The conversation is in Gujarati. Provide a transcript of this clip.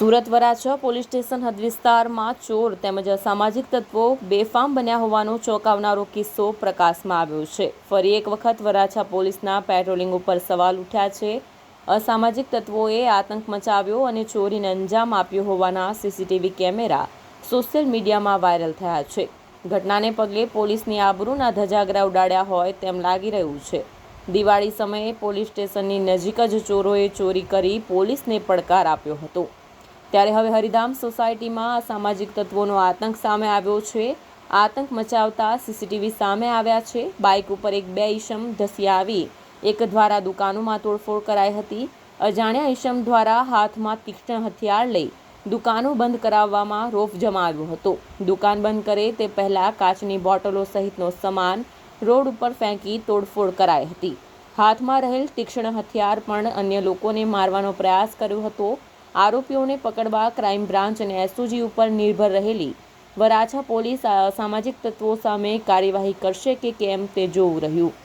સુરત વરાછા પોલીસ સ્ટેશન હદ વિસ્તારમાં ચોર તેમજ અસામાજિક તત્વો બેફામ બન્યા હોવાનો ચોંકાવનારો કિસ્સો પ્રકાશમાં આવ્યો છે. ફરી એક વખત વરાછા પોલીસના પેટ્રોલિંગ ઉપર સવાલ ઉઠ્યા છે. અસામાજિક તત્વોએ આતંક મચાવ્યો અને ચોરીને અંજામ આપ્યો હોવાના સીસીટીવી કેમેરા સોશિયલ મીડિયામાં વાયરલ થયા છે. ઘટનાને પગલે પોલીસની આબરૂના ધજાગરા ઉડાડ્યા હોય તેમ લાગી રહ્યું છે. દિવાળી સમયે પોલીસ સ્ટેશનની નજીક જ ચોરોએ ચોરી કરી પોલીસને પડકાર આપ્યો હતો. ત્યારે હવે હરિધામ સોસાયટીમાં અસામાજિક તત્વોનો આતંક સામે આવ્યો છે. આતંક મચાવતા સીસીટીવી સામે આવ્યા છે. બાઇક ઉપર એક બે ઈશમ ધસી આવી. એક દ્વારા દુકાનોમાં તોડફોડ કરાઈ હતી. અજાણ્યા ઈશમ દ્વારા હાથમાં તીક્ષ્ણ હથિયાર લઈ દુકાનો બંધ કરાવવામાં રોફ જમાવ્યો હતો. દુકાન બંધ કરે તે પહેલાં કાચની બોટલો સહિતનો સામાન રોડ ઉપર ફેંકી તોડફોડ કરાઈ હતી. હાથમાં રહેલ તીક્ષ્ણ હથિયાર પણ અન્ય લોકોને મારવાનો પ્રયાસ કર્યો હતો. આરોપીઓને પકડવા ક્રાઇમ બ્રાન્ચ અને એસઓજી ઉપર નિર્ભર રહેલી. વરાછા પોલીસ સામાજિક તત્વો સામે કાર્યવાહી કરશે કે કેમ તે જોવું રહ્યું.